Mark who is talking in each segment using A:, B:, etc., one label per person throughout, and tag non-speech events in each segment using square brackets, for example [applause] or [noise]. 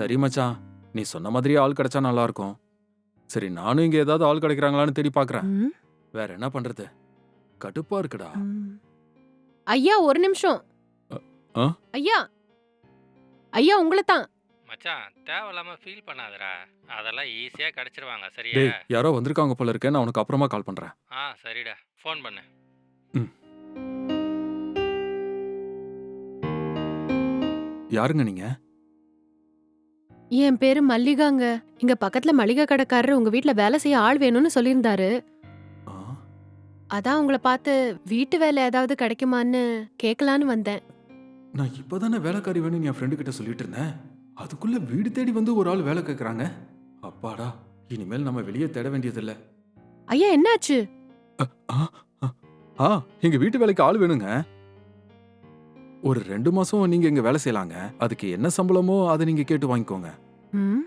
A: சரி மச்சான். நீ சொன்ன மாதிரி ஆள் கிடைச்சா நல்லா இருக்கும் சரி நானும் இங்க ஏதாவது ஆள் கிடைக்கிறாங்களான்னு தேடி பார்க்கறேன்
B: ம்,
A: வேற என்ன பண்றது? கடுப்பா இருக்குடா.
B: ம். ஐயா ஒரு நிமிஷம்.
A: ஆ?
B: ஐயா. ஐயா உங்களை தான்
C: மச்சான் தேவையில்லாம ஃபீல் பண்ணாதடா. அதெல்லாம் ஈஸியா கிடைச்சிருவாங்க சரியா?
A: டேய் யாரோ வந்திருக்காங்க போல இருக்கேன் நான் உனக்கு அப்புறமா கால் பண்றேன்.
C: ஆ சரிடா. ஃபோன் பண்ணு.
A: யாருங்க நீங்க?
B: என் பேரு மல்லிகாங்க. இங்க பக்கத்துல மளிகை கடைக்காரர் உங்க வீட்ல வேலை செய்ய ஆள் வேணும்னு சொல்லியிருந்தாரு. அதான் உங்களை பார்த்து வீட்டு வேலை ஏதாவது கிடைக்குமான்னு கேட்கலான்னு வந்தேன்.
A: நான் இப்பதானே வேலைக்காரி வேணும்னு என் ஃப்ரெண்டு கிட்ட சொல்லிட்டு இருந்தேன். அதுக்குள்ள வீடு தேடி வந்து ஒரு ஆள் வேலை கேட்கறாங்க அப்பாடா இனிமேல் நம்ம வெளியே தேட வேண்டியதில்ல.
B: ஐயா என்னாச்சு?
A: ஆ எங்க வீட்டு வேலைக்கு ஆள் வேணுங்க. ஒரு ரெண்டு மாசம் நீங்க இங்க வேலை செய்யலாங்க. அதுக்கு என்ன சம்பளமோ அதை நீங்க கேட்டு வாங்கிக்கோங்க.
B: ம்,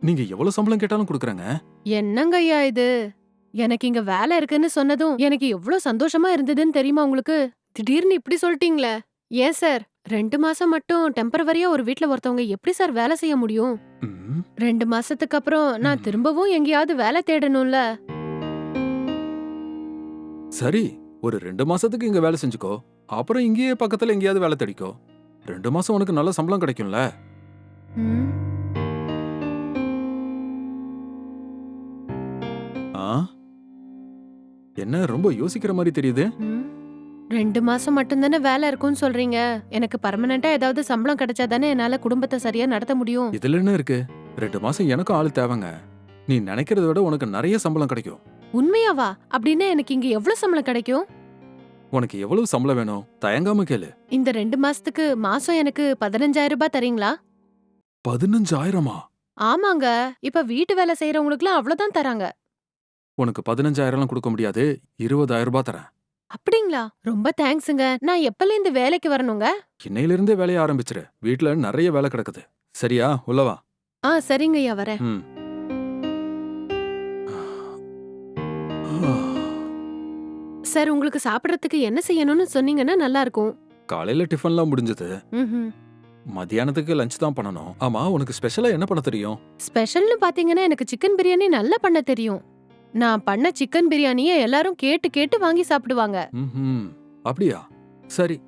A: நீங்க எவ்வளவு சம்பளம் கேட்டாலும் கொடுக்குறேங்க.
B: என்னங்க ஐயா இது? எனக்கு இங்க வேலை இருக்குன்னு சொன்னதும் எனக்கு எவ்வளவு சந்தோஷமா இருந்ததுன்னு தெரியுமா உங்களுக்கு? திடீர்னு இப்படி சொல்லிட்டீங்களே. ஏன் சார்? ரெண்டு மாசம் மட்டும் டெம்பரவரியா ஒரு வீட்ல ஒருத்தவங்க எப்படி சார் வேலை செய்ய முடியும்?
A: ம்,
B: ரெண்டு மாசத்துக்கு அப்புறம் நான். திரும்பவும் எங்கேயாவது வேலை தேடணும்ல.
A: சரி ஒரு ரெண்டு மாசத்துக்கு இங்க வேலை செஞ்சுக்கோ. அப்புறம் இங்கேயே பக்கத்துல எங்கேயாவது வேலை தேடிக்கோ. ரெண்டு மாசம் உனக்கு நல்ல சம்பளம் கிடைக்கும்ல. ஆ? என்ன ரொம்ப யோசிக்கிற மாதிரி தெரியுது.
B: ரெண்டு மாசம் மட்டும்தானே வேலை இருக்கும்னு சொல்றீங்க. எனக்கு பர்மனண்டா ஏதாவது சம்பளம் கிடைச்சாதானே என்னால குடும்பத்தை சரியா நடத்த முடியும்.
A: இதுல என்ன இருக்கு? ரெண்டு மாசம் எனக்கும் ஆள் தேவைங்க. நீ நினைக்கிறத விட உனக்கு நிறைய சம்பளம் கிடைக்கும்.
B: உண்மையாவா? அப்படின்னா எனக்கு இங்க எவ்வளவு சம்பளம் கிடைக்கும்?
A: உனக்கு எவ்வளவு சம்பளம் வேணும்? தயங்காம கேளு.
B: இந்த ரெண்டு மாசத்துக்கு மாசம் எனக்கு பதினஞ்சாயிரம் ரூபாய் தரீங்களா?
A: பதினஞ்சாயிரமா?
B: ஆமாங்க. இப்ப வீட்டு வேலை செய்யறவங்களுக்குலாம் அவ்வளவுதான் தராங்க.
A: உனக்கு பதினஞ்சாயிரம்லாம் கொடுக்க முடியாது. இருபதாயிரம் ரூபாய் தரேன்.
B: அப்படிங்களா? ரொம்ப தேங்க்ஸுங்க. நான் எப்பல இந்த வேலைக்கு வரணுங்க?
A: இன்னையில இருந்தே வேலைய ஆரம்பிச்சிரு. வீட்ல நிறைய வேலை கிடக்குது. சரியா? உள்ளவா
B: ஆ சரிங்கய்யா வரேன்.
A: ம்.
B: சார் உங்களுக்கு சாப்பிடறதுக்கு என்ன செய்யணும்னு சொன்னீங்கன்னா நல்லா இருக்கும்
A: காலையில டிஃபன்லாம் முடிஞ்சது.
B: ம்ஹும்.
A: மத்தியானத்துக்கு லஞ்ச் தான் பண்ணணும். ஆமா உனக்கு ஸ்பெஷலா என்ன பண்ண தெரியும்?
B: ஸ்பெஷல்னு பாத்தீங்கன்னா எனக்கு சிக்கன் பிரியாணி நல்லா பண்ண தெரியும். நான் பண்ண சிக்கன் பிரியாணியை எல்லாரும் கேட்டு கேட்டு வாங்கி சாப்பிடுவாங்க.
A: ம்ஹும். அப்படியா? சரி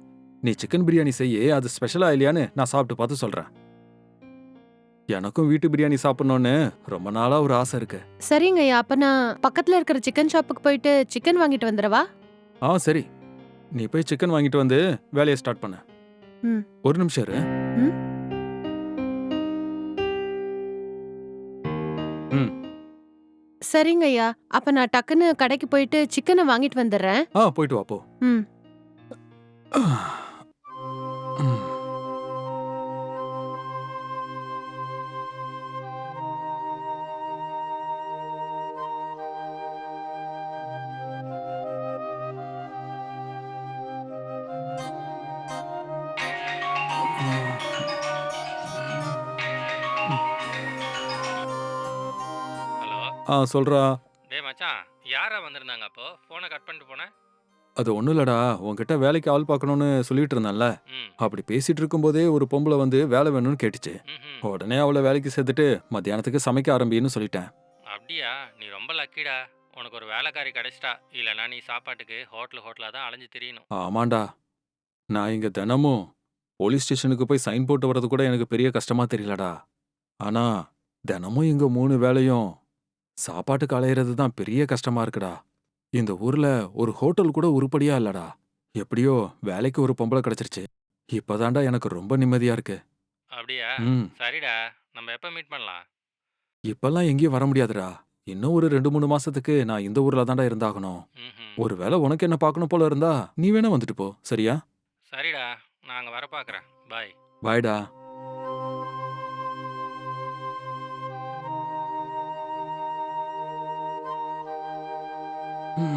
A: நீ சிக்கன் பிரியாணி செய்ய அது ஸ்பெஷலா இல்லையான்னு நான் சாப்பிட்டு பார்த்து சொல்றேன். எனக்கும் வீட்டு பிரியாணி சாப்பிடணும்னு ரொம்ப நாளா ஒரு ஆசை இருக்கு.
B: சரிங்கய்யா அப்ப நான் பக்கத்துல இருக்கிற சிக்கன் ஷாப்புக்கு போயிட்டு சிக்கன் வாங்கிட்டு வந்துடவா?
A: ஆ சரி. நீ போய் சிக்கன் வாங்கிட்டு வந்து வேலையை ஸ்டார்ட் பண்ண.
B: ம்.
A: ஒரு நிமிஷம் இரு.
B: ம். சரிங்கய்யா அப்ப நான் டக்குன்னு கடைக்கு போயிட்டு சிக்கனை வாங்கிட்டு வந்துடுறேன்.
A: ஆ போயிட்டு வா போ.
B: ம்.
A: ஆ சொல்றா.
C: டேய் மச்சான் யாரா வந்திருந்தாங்க அப்போ? ஃபோனை கட் பண்ணிட்டு போனேன்
A: அது ஒண்ணும் இல்லடா. உன்கிட்ட வேலைக்கு ஆள் பார்க்கணும்னு சொல்லிட்டு இருந்தேன்ல.
C: ம்.
A: அப்படி பேசிட்டு இருக்கும்போதே ஒரு பொம்பளை வந்து வேலை வேணும்னு கேட்டுச்சு.
C: ம்ஹும்.
A: உடனே அவளை வேலைக்கு சேர்த்துட்டு மத்தியானத்துக்கு சமைக்க ஆரம்பின்னு சொல்லிட்டேன்.
C: அப்படியா? நீ ரொம்ப லக்கிடா உனக்கு ஒரு வேலைக்காரி கிடைச்சிட்டா. இல்லைன்னா நீ சாப்பாட்டுக்கு ஹோட்டல் ஹோட்டலாக தான் அலைஞ்சு திரியணும்.
A: ஆமாண்டா. நான் இங்க தினமும் போலீஸ் ஸ்டேஷனுக்கு போய் சைன் போட்டு வர்றது கூட எனக்கு பெரிய கஷ்டமா தெரியலடா. ஆனா தினமும் இங்க மூணு வேலையும் சாப்பாட்டுக்கு அலையிறது தான் பெரிய கஷ்டமா இருக்குடா. இந்த ஊர்ல ஒரு ஹோட்டல் கூட உருப்படியா இல்லடா. எப்படியோ வேலைக்கு ஒரு பொம்பளை கிடைச்சிருச்சு. இப்பதான்டா எனக்கு ரொம்ப நிம்மதியா இருக்கு.
C: அப்படியா?
A: ம்.
C: சரிடா. நம்ம எப்போ மீட் பண்ணலாம்?
A: இப்பெல்லாம் எங்கேயும் வர முடியாதுடா. இன்னும் ஒரு ரெண்டு மூணு மாசத்துக்கு நான் இந்த ஊர்ல தான்டா இருந்தாகணும்.
C: ம்ஹும்.
A: ஒருவேளை உனக்கு என்ன பார்க்கணும் போல இருந்தா நீ வேணா வந்துட்டு போ. சரியா?
C: சரிடா. நான் அங்கே வர பார்க்குறேன் பாய்.
A: பாய்டா.
B: சார்?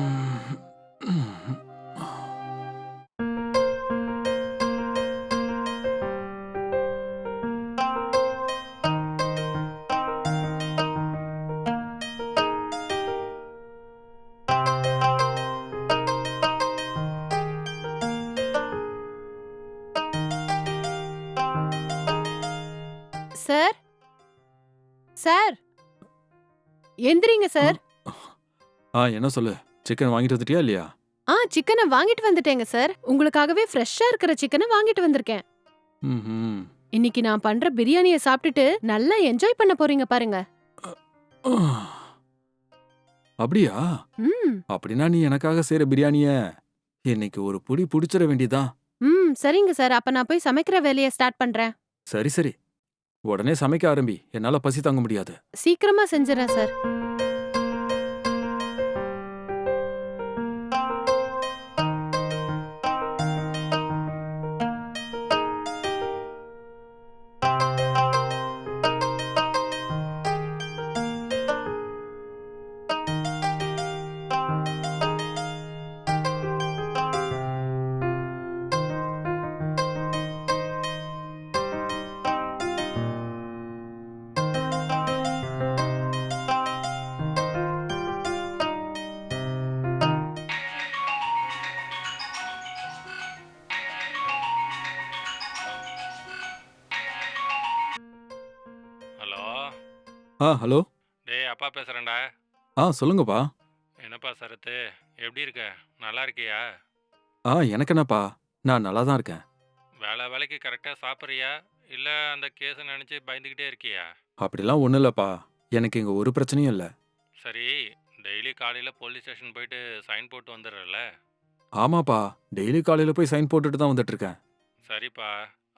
B: சார்? எந்திரிங்க சார்.
A: ஆ என்ன சொல்லு? சிக்கன் வாங்கிட்டு வந்துட்டியா இல்லையா?
B: ஆ சிக்கனை வாங்கிட்டு வந்துட்டேங்க சார். உங்களுக்காகவே ஃப்ரெஷ்ஷா இருக்கிற சிக்கனை வாங்கிட்டு வந்திருக்கேன்.
A: ம்ஹும்.
B: இன்னைக்கு நான் பண்ற பிரியாணியை சாப்பிட்டுட்டு நல்லா என்ஜாய் பண்ண போறீங்க பாருங்க.
A: அப்படியா?
B: ம்.
A: அப்படின்னா நீ எனக்காக செய்யற பிரியாணிய இன்னைக்கு ஒரு புடி புடிச்சிட வேண்டியதான்
B: ம் சரிங்க சார். அப்ப நான் போய் சமைக்கிற வேலையை ஸ்டார்ட் பண்றேன்.
A: சரி சரி. உடனே சமைக்க ஆரம்பி. என்னால பசி தாங்க முடியாது.
B: சீக்கிரமா செஞ்சுறேன் சார்.
A: ஆ ஹலோ?
C: டேய் அப்பா பேசுகிறேன்டா
A: ஆ சொல்லுங்கப்பா.
C: என்னப்பா சரத்து? எப்படி இருக்க? நல்லா இருக்கியா?
A: ஆ எனக்கு என்னப்பா? நான் நல்லா தான் இருக்கேன்.
C: வேலை வேலைக்கு கரெக்டாக சாப்பிட்றியா? இல்லை அந்த கேஸை நினச்சி பயந்துக்கிட்டே இருக்கியா?
A: அப்படிலாம் ஒன்றும் இல்லைப்பா. எனக்கு இங்கே ஒரு பிரச்சனையும் இல்லை.
C: சரி டெய்லி காலையில் போலீஸ் ஸ்டேஷன் போயிட்டு சைன் போட்டு வந்துடுறல
A: ஆமாப்பா. டெய்லி காலையில் போய் சைன் போட்டுட்டு தான் வந்துட்டு இருக்கேன்
C: சரிப்பா.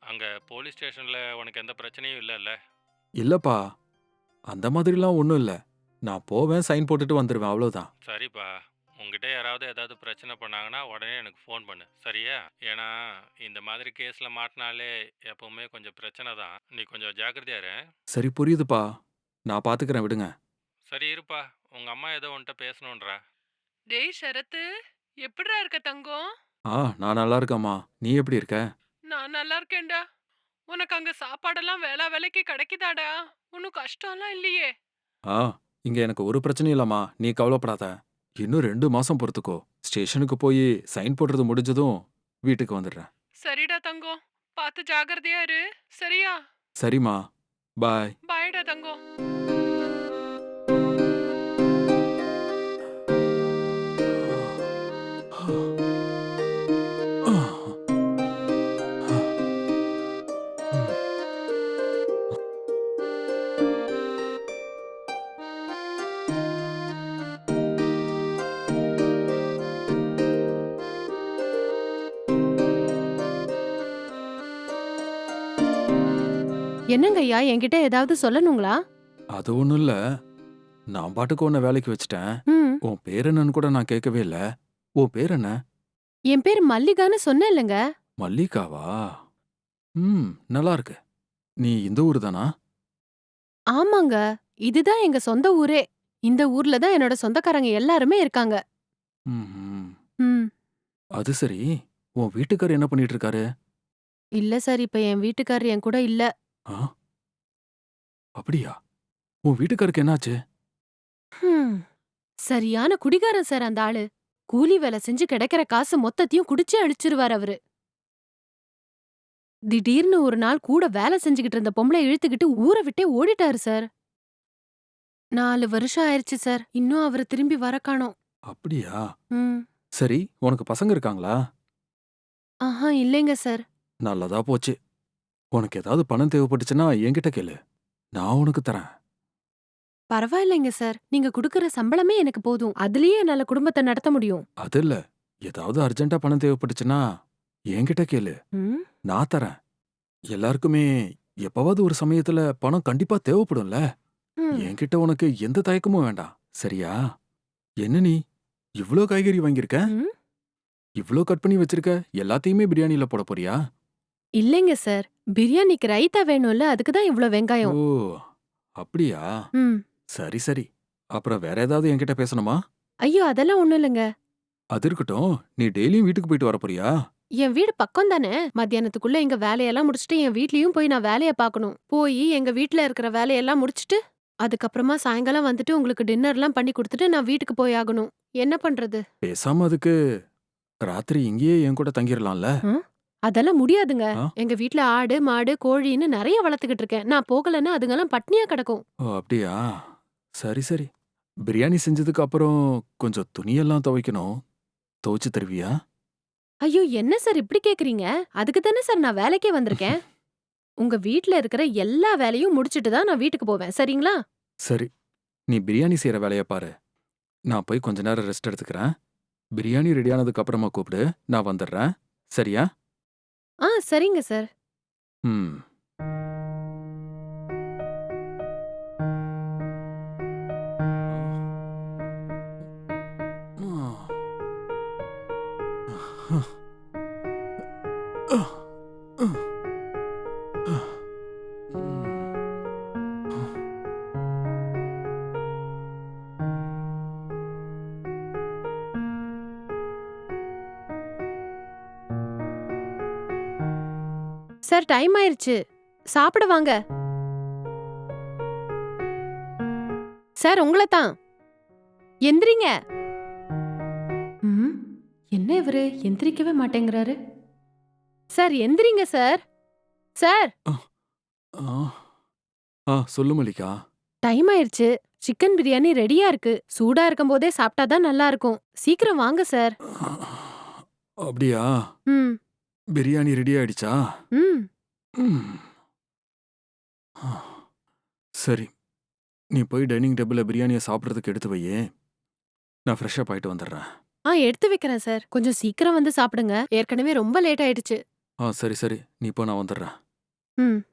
C: அங்கே போலீஸ் ஸ்டேஷனில் உனக்கு எந்த பிரச்சனையும் இல்லைல்ல?
A: இல்லைப்பா. அந்த மாதிரிலாம் ஒன்றும் இல்லை. நான் போவேன் சைன் போட்டுட்டு வந்துடுவேன் அவ்வளோதான்
C: சரிப்பா. உங்ககிட்ட யாராவது ஏதாவது பிரச்சனை பண்ணாங்கன்னா உடனே எனக்கு ஃபோன் பண்ணு. சரியா? ஏன்னா இந்த மாதிரி கேஸில் மாட்டினாலே எப்பவுமே கொஞ்சம் பிரச்சனை தான். நீ கொஞ்சம் ஜாக்கிரதையா இரு.
A: சரி புரியுதுப்பா. நான் பார்த்துக்கிறேன் விடுங்க.
C: சரி இருப்பா. உங்கள் அம்மா ஏதோ உன்கிட்ட பேசணுன்றா.
B: டேய் சரத்து. எப்படிடா இருக்க தங்கம்?
A: ஆ நான் நல்லா இருக்கேம்மா. நீ எப்படி இருக்க?
B: நான் நல்லா இருக்கேன்டா. உனக்கு அங்க சாப்பாடெல்லாம் வேளா வேலைக்கு கிடைக்குதாடா? ஒன்னும் கஷ்டம்லாம் இல்லையே.
A: ஆ இங்கே எனக்கு ஒரு பிரச்சனையும் இல்லைம்மா. நீ கவலைப்படாத. இன்னும் ரெண்டு மாசம் பொறுத்துக்கோ. ஸ்டேஷனுக்கு போய் சைன் போடுறது முடிஞ்சதும் வீட்டுக்கு வந்துடுறேன்.
B: சரிடா தங்கம் பார்த்து ஜாகிரதையா இரு. சரியா?
A: சரிம்மா. பாய்.
B: பாய்டா தங்கம் என்னங்க ஐயா என்கிட்ட ஏதாவது சொல்லணுங்களா?
A: அது ஒன்றும் இல்லை. நான் பாட்டுக்கு உன்னை வேலைக்கு வச்சுட்டேன்.
B: ம்.
A: உன் பேர் என்னன்னு கூட நான் கேட்கவே இல்லை. உன் பேர் என்ன?
B: என் பேர் மல்லிகான்னு சொன்னேன் இல்லைங்க
A: மல்லிகாவா? ம் நல்லா இருக்கு. நீ இந்த ஊர் தானா?
B: ஆமாங்க. இதுதான் எங்க சொந்த ஊரே. இந்த ஊர்ல தான் என்னோட சொந்தக்காரங்க எல்லாருமே இருக்காங்க.
A: ம்ஹும்.
B: ம்.
A: அது சரி. உன் வீட்டுக்காரர் என்ன பண்ணிட்டு இருக்காரு?
B: இல்ல சார் இப்ப என் வீட்டுக்காரர் என் கூட இல்ல.
A: ஆ? அப்படியா? உன் வீட்டுக்காருக்கு என்னாச்சு?
B: ஹம். சரியான குடிகாரன் சார் அந்த ஆளு. கூலி வேலை செஞ்சு கிடைக்கிற காசு மொத்தத்தையும் குடிச்சு அழிச்சிருவார் அவரு. திடீர்னு ஒரு நாள் கூட வேலை செஞ்சுகிட்டு இருந்த பொம்பளை இழுத்துக்கிட்டு ஊரை விட்டே ஓடிட்டாரு சார். நாலு வருஷம் ஆயிருச்சு சார். இன்னும் அவரு திரும்பி வர காணோம்.
A: அப்படியா?
B: ம்.
A: சரி உனக்கு பசங்க இருக்காங்களா?
B: ஆஹா இல்லைங்க சார்.
A: நல்லதா போச்சு. உனக்கு ஏதாவது பணம் தேவைப்பட்டுச்சுன்னா என்கிட்ட கேளு. நான் உனக்கு தரேன்.
B: பரவாயில்லைங்க சார். நீங்க குடுக்கற சம்பளமே எனக்கு போதும். அதுலயே என்னால குடும்பத்தை நடத்த முடியும்.
A: அது இல்ல. ஏதாவது அர்ஜென்ட்டா பணம் தேவைப்பட்டுச்சுன்னா என்கிட்ட கேளு.
B: ம்.
A: நான் தரேன். எல்லாருக்குமே எப்பவாவது ஒரு சமயத்துல பணம் கண்டிப்பா தேவைப்படும்ல.
B: ம்.
A: என்கிட்ட உனக்கு எந்த தயக்கமும் வேண்டாம். சரியா? என்ன நீ? இவ்ளோ காய்கறி வாங்கியிருக்க?
B: ம்.
A: இவ்ளோ கட் பண்ணி வச்சிருக்க? எல்லாத்தையுமே பிரியாணில போட போறியா?
B: இல்லைங்க சார். பிரியாணிக்கு ரைத்தா வேணும்ல அதுக்கு தான் இவ்ளோ வெங்காயம்.
A: ஓ அப்படியா?
B: ம்.
A: சரி சரி. அப்புறம் வேற ஏதாவது என்கிட்ட பேசணுமா?
B: ஐயோ அதெல்லாம் ஒண்ணும் இல்லைங்க.
A: அது இருக்கட்டும். நீ டெய்லியும் வீட்டுக்கு போயிட்டு வர போறியா?
B: என் வீடு பக்கம் தானே. மத்தியானத்துக்குள்ள எங்க வேலையெல்லாம் முடிச்சுட்டு என் வீட்லயும் போய் நான் வேலைய பார்க்கணும். போய் எங்க வீட்ல இருக்கிற வேலையெல்லாம் முடிச்சுட்டு அதுக்கப்புறமா சாயங்காலம் வந்துட்டு உங்களுக்கு டின்னர்லாம் பண்ணி கொடுத்துட்டு நான் வீட்டுக்கு போய் ஆகணும். என்ன பண்றது?
A: பேசாம அதுக்கு ராத்திரி இங்கேயே என் கூட தங்கிடலாம்ல
B: ம்? அதெல்லாம் முடியாதுங்க.
A: ஆ?
B: எங்க வீட்ல ஆடு மாடு கோழின்னு நிறைய வளர்த்துக்கிட்டு இருக்கேன். நான் போகலன்னா அதுங்கெல்லாம் பட்னியா கிடக்கும்.
A: ஓ அப்படியா? சரி சரி. பிரியாணி செஞ்சதுக்கு அப்புறம் கொஞ்சம் துணியெல்லாம் துவைக்கணும். துவைச்சு தருவியா?
B: ஐயோ என்ன சார் இப்படி கேக்குறீங்க? அதுக்கு தானே சார் நான் வேலைக்கே வந்திருக்கேன். [laughs] உங்க வீட்ல இருக்கிற எல்லா வேலையும் முடிச்சிட்டு தான் நான் வீட்டுக்கு போவேன். சரிங்களா?
A: சரி. நீ பிரியாணி செய்யற வேலைய பாரு. நான் போய் கொஞ்ச நேரம் ரெஸ்ட் எடுத்துக்கிறேன். பிரியாணி ரெடி ஆனதுக்கு அப்புறமா கூப்பிடு. நான் வந்துடுறேன். சரியா?
B: ஆ சரிங்க சார்.
A: ம்.
B: சார் டைம் ஆயிருச்சு. சாப்பிட வாங்க. சார் உங்களை தான் எந்திரிங்க. ம், என்ன இவரு? எந்திரிக்கவே மாட்டேங்கிறாரு. சார் எந்திரிங்க சார். சார்.
A: ஆ ஆ சொல்லு மல்லிகா.
B: டைம் ஆயிருச்சு. சிக்கன் பிரியாணி ரெடியா இருக்கு. சூடா இருக்கும் போதே சாப்பிட்டாதான் நல்லா இருக்கும். சீக்கிரம் வாங்க சார்.
A: அப்படியா?
B: ம்.
A: பிரியாணி ரெடி ஆயிடுச்சா?
B: ம்.
A: ம். சரி. நீ போய் டைனிங் டேபிளில் பிரியாணியை சாப்பிட்றதுக்கு எடுத்து வையே. நான் ஃப்ரெஷ்ஷப் ஆயிட்டு வந்துடுறேன்.
B: ஆ எடுத்து வைக்கிறேன் சார். கொஞ்சம் சீக்கிரம் வந்து சாப்பிடுங்க. ஏற்கனவே ரொம்ப லேட் ஆயிடுச்சு.
A: ஆ சரி சரி. நீ இப்போ நான் வந்துடுறேன்.
B: ம்.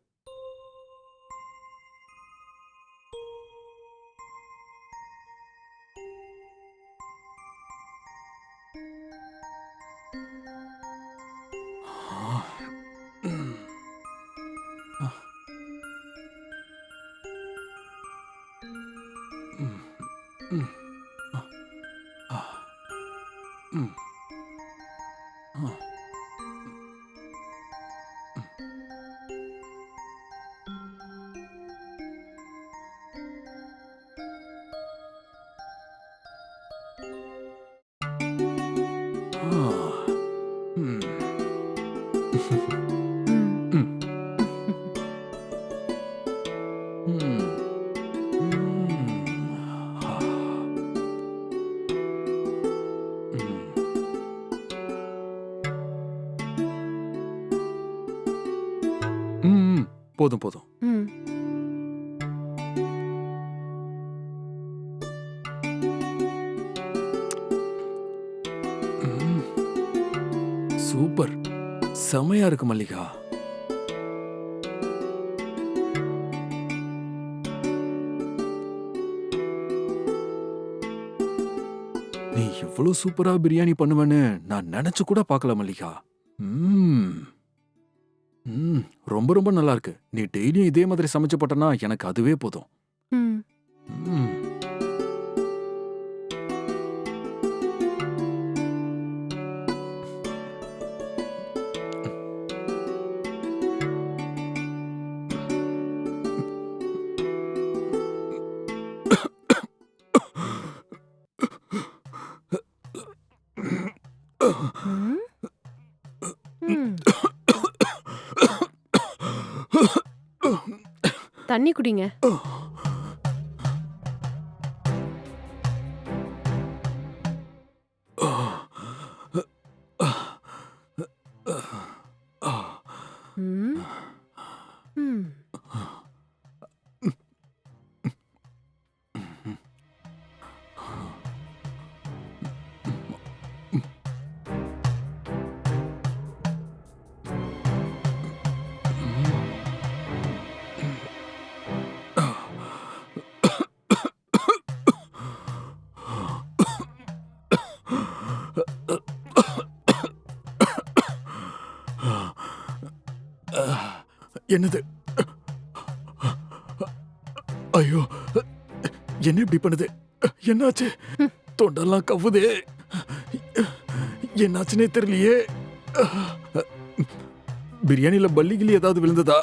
A: போதும் போதும்.
B: ம்.
A: சூப்பர். செமையா இருக்கு மல்லிகா. நீ இவ்வளவு சூப்பரா பிரியாணி பண்ணுவேன்னு நான் நினைச்சு கூட பார்க்கல மல்லிகா. ம் ம். ரொம்ப ரொம்ப நல்லா இருக்கு நீ டெய்லியும் இதே மாதிரி சமைச்சு போட்டனா எனக்கு அதுவே போதும்.
B: தண்ணி குடிங்க.
A: என்னது? ஐயோ என்ன இப்படி பண்ணுது? என்னாச்சு? தொண்டெல்லாம் கவ்வுதே என்னாச்சுனே தெரியலையே. பிரியாணியில் பல்லி ஏதாவது விழுந்ததா?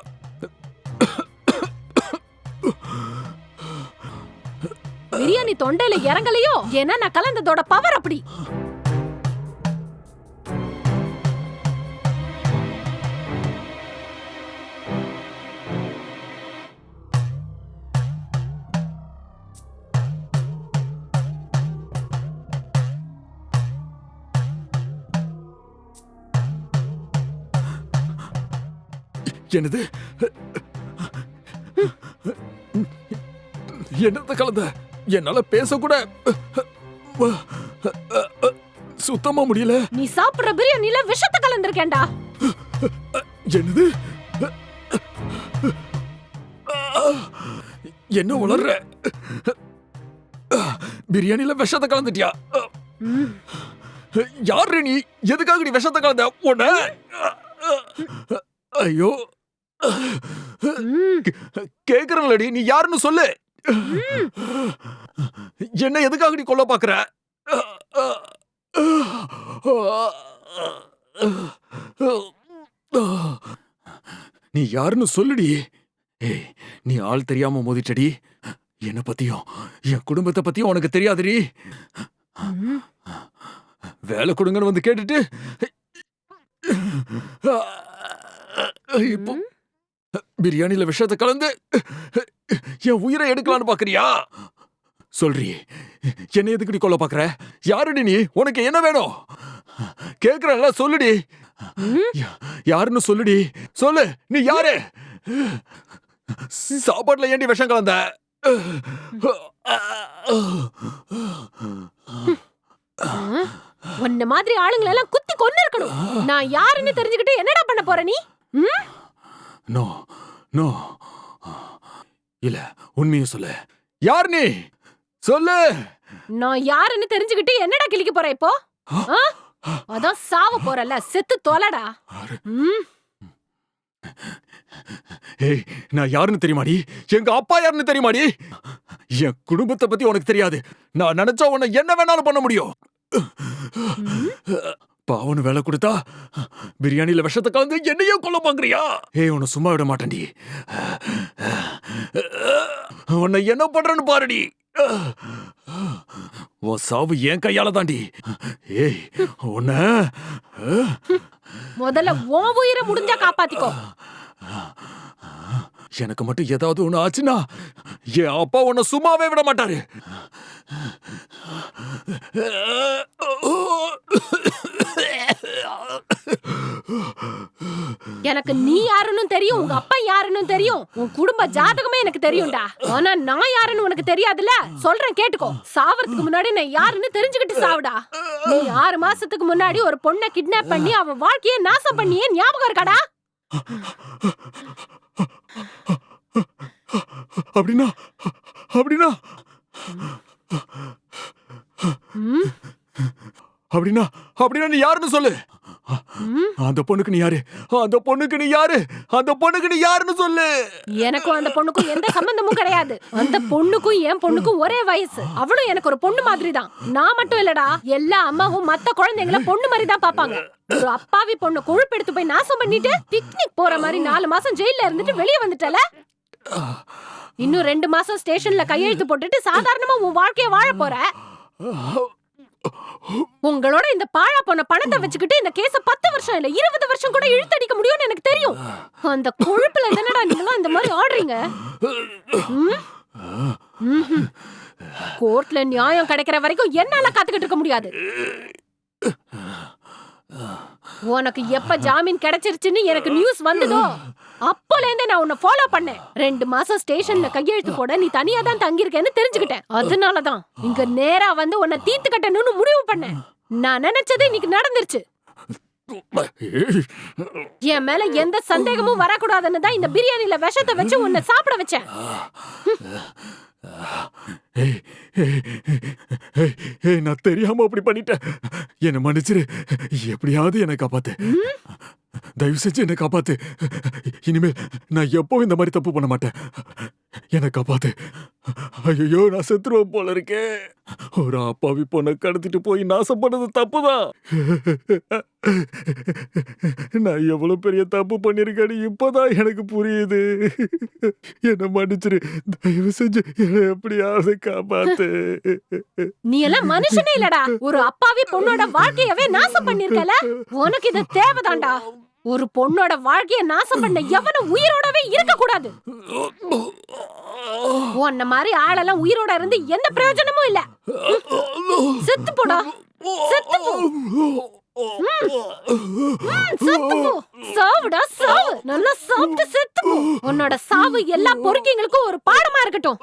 B: பிரியாணி தொண்டையில இறங்கலையோ? ஏன்னா நான் கலந்ததோட பவர் அப்படி.
A: என்னது? என்னத்த கலந்த? என்னால பேசக்கூட சுத்தமா முடியல.
B: நீ சாப்பிடுற பிரியாணில விஷத்தை கலந்திருக்கேன்டா.
A: என்னது? என்ன உளர்ற? பிரியாணில விஷத்தை கலந்துட்டியா. யாரு நீ? எதுக்காக நீ விஷத்தை கலந்த உன்ன? ஐயோ. கேக்குறலடி நீ யாருன்னு சொல்லு. என்ன எதுக்காக நீ கொல்ல பாக்குற? நீ யாருன்னு சொல்லுடி. ஏய் நீ ஆள் தெரியாம மோதிட்டடி. என்ன பத்தியும் என் குடும்பத்தை பத்தியும் உனக்கு தெரியாதுடி. வேலை கொடுங்கன்னு வந்து கேட்டுட்டு இப்போ பிரியாணியில விஷத்தை கலந்து என் உயிரை எடுக்கலான்னு பாக்குறியா? சொல்றி என்ன எதுக்குடி கொல்ல பாக்குற? யாருடி நீ? உனக்கு என்ன வேணும்? கேக்குறல்ல சொல்லுடி. யாருன்னு சொல்லுடி? சொல்லு நீ யாரு? சாப்பாட்டுல ஏண்டி விஷம் கலந்த?
B: உன்ன மாதிரி ஆளுங்களை எல்லாம் குத்தி கொண்டு இருக்கணும் நான் யாருன்னு தெரிஞ்சுக்கிட்டு என்னடா பண்ண போற நீ?
A: No no. இல்ல உண்மையை சொல்லு. யார் நீ? சொல்லு.
B: நான் யாருன்னு தெரிஞ்சுக்கிட்டு என்னடா கிழிக்க போற இப்போ? அதான் சாவ போறல செத்து தொலைடா.
A: ஏய் நான் யாருன்னு தெரியுமாடி? எங்க அப்பா யாருன்னு தெரியுமாடி? என் குடும்பத்தை பத்தி உனக்கு தெரியாது. நான் நினைச்சா உன்னை என்ன வேணாலும் பண்ண முடியும். பாவனு வேலை கொடுத்தா பிரியாணில விஷத்தை கலந்து என்னையும் கொல்ல பாக்குறியா? ஏய் உன்னை சும்மா விட மாட்டேன்டி. உன்னை என்ன பண்றேன்னு பாருடி. உன் சாவு என் கையால தாண்டி ஏய் உன்னை
B: முதல்ல உன் உயிரை முடிஞ்சா காப்பாத்திக்கோ.
A: எனக்கு மட்டும் ஏதாவது ஒண்ணு ஆச்சுன்னா என் அப்பா உன்னை சும்மாவே விட மாட்டாரு.
B: எனக்கு நீ யாருன்னு தெரியும் உங்க அப்பா யாருன்னு தெரியும். உன் குடும்ப ஜாதகமே எனக்கு தெரியும்டா. ஆனா நான் யாருன்னு உனக்கு தெரியாதுல்ல? சொல்றேன் கேட்டுக்கோ. சாவறதுக்கு முன்னாடி நான் யாருன்னு தெரிஞ்சுக்கிட்டு சாவுடா. நீ ஆறு மாசத்துக்கு முன்னாடி ஒரு பொண்ணை கிட்னாப் பண்ணி அவ வாழ்க்கையை நாசம் பண்ணியே ஞாபகம் இருக்காடா?
A: அப்படின்னா அப்படின்னா அப்படின்னா அப்படின்னா நீ யாருன்னு சொல்லு. அந்த பொண்ணுக்கு நீ யாரு? அந்த பொண்ணுக்கு நீ யாரு? அந்த பொண்ணுக்கு நீ யாருன்னு சொல்லு.
B: எனக்கும் அந்த பொண்ணுக்கும் எந்த சம்பந்தமும் கிடையாது. அந்த பொண்ணுக்கும் என் பொண்ணுக்கும் ஒரே வயசு. அவளும் எனக்கு ஒரு பொண்ணு மாதிரி தான் நான் மட்டும் இல்லடா. எல்லா அம்மாவும் மத்த குழந்தைங்கள பொண்ணு மாதிரி தான் பாப்பாங்க ஒரு அப்பாவி பொண்ணு கொழுப்பெடுத்து போய் நாசம் பண்ணிட்டு பிக்னிக் போற மாதிரி நாலு மாசம் ஜெயில இருந்துட்டு வெளியே வந்துட்டல? இன்னும் ரெண்டு மாசம் ஸ்டேஷன்ல கையெழுத்து போட்டுட்டு சாதாரணமா உன் வாழ்க்கைய வாழ போற? உங்களோட இந்த பாழா போன பணத்தை வச்சுக்கிட்டு இந்த கேஸ பத்து வருஷம் இல்ல இருபது வருஷம் கூட இழுத்தடிக்க முடியும்னு எனக்கு தெரியும். அந்த கொழுப்புல என்னடா நீங்களும் இந்த மாதிரி ஆடுறீங்க? கோர்ட்ல நியாயம் கிடைக்கிற வரைக்கும் என்னால காத்துக்கிட்டு இருக்க முடியாது. உனக்கு எப்ப ஜாமீன் கிடைச்சிருச்சுன்னு எனக்கு நியூஸ் வந்ததோ? அப்போல இருந்தே நான் உன்னை ஃபாலோ பண்ணேன். ரெண்டு மாசம் ஸ்டேஷன்ல கையெழுத்து போட நீ தனியா தான் தங்கியிருக்கேன்னு தெரிஞ்சுக்கிட்டேன். அதனாலதான் இங்க நேரா வந்து உன்னை தீர்த்து கட்டணும்னு முடிவு பண்ணேன். நான் நினைச்சது இன்னைக்கு நடந்துருச்சு. என் மேல எந்த சந்தேகமும் வரக்கூடாதுன்னு தான் இந்த பிரியாணில விஷத்தை வச்சு உன்னை சாப்பிட வச்சேன்.
A: நான் தெரியாம அப்படி பண்ணிட்டேன். என்ன மன்னிச்சிரு. எப்படியாவது என்னை காப்பாத்து. தயவு செஞ்சு என்னை காப்பாத்து. இனிமேல் நான் எப்பவும் இந்த மாதிரி தப்பு பண்ண மாட்டேன். என்னை காப்பாத்து. ஐயோ நான் செத்துருவேன் போல இருக்கேன் ஒரு அப்பாவி பொண்ணை கடத்திட்டு போய் நாசம் பண்ணது தப்புதான். நான் எவ்வளவு பெரிய தப்பு பண்ணிருக்கேன்னு இப்பதான் எனக்கு புரியுது. என்ன மன்னிச்சிரு. தயவு செஞ்சு என்னை எப்படியாவது காப்பாத்து.
B: நீ எல்லாம் மனுஷனே இல்லடா. ஒரு அப்பாவி பொண்ணோட வாழ்க்கையவே நாசம் பண்ணிருக்கல? உனக்கு இது தேவைதான்டா. ஒரு பொண்ணோட வாழ்க்கைய நாசம் பண்ண எவனும் உயிரோடவே இருக்க கூடாது உன்ன மாதிரி ஆளெல்லாம் உயிரோட இருந்து எந்த பிரயோஜனமும் இல்ல. செத்து போடா. செத்து போ. செத்து போ. சாவுடா சாவு. நல்லா சாப்பிட்டு செத்து போ. உன்னோட சாவு எல்லா பொறுக்கிங்களுக்கும் ஒரு பாடமா இருக்கட்டும்.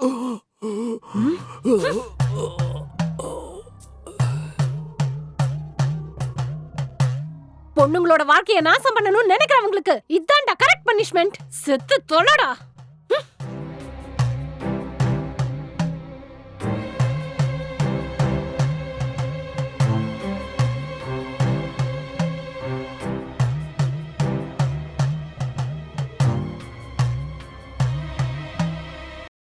B: பொண்ணுங்களோட வாழ்க்கையை நாசம் பண்ணணும்னு நினைக்கிறவங்களுக்கு இதான்டா கரெக்ட் பனிஷ்மெண்ட் செத்து தொலடா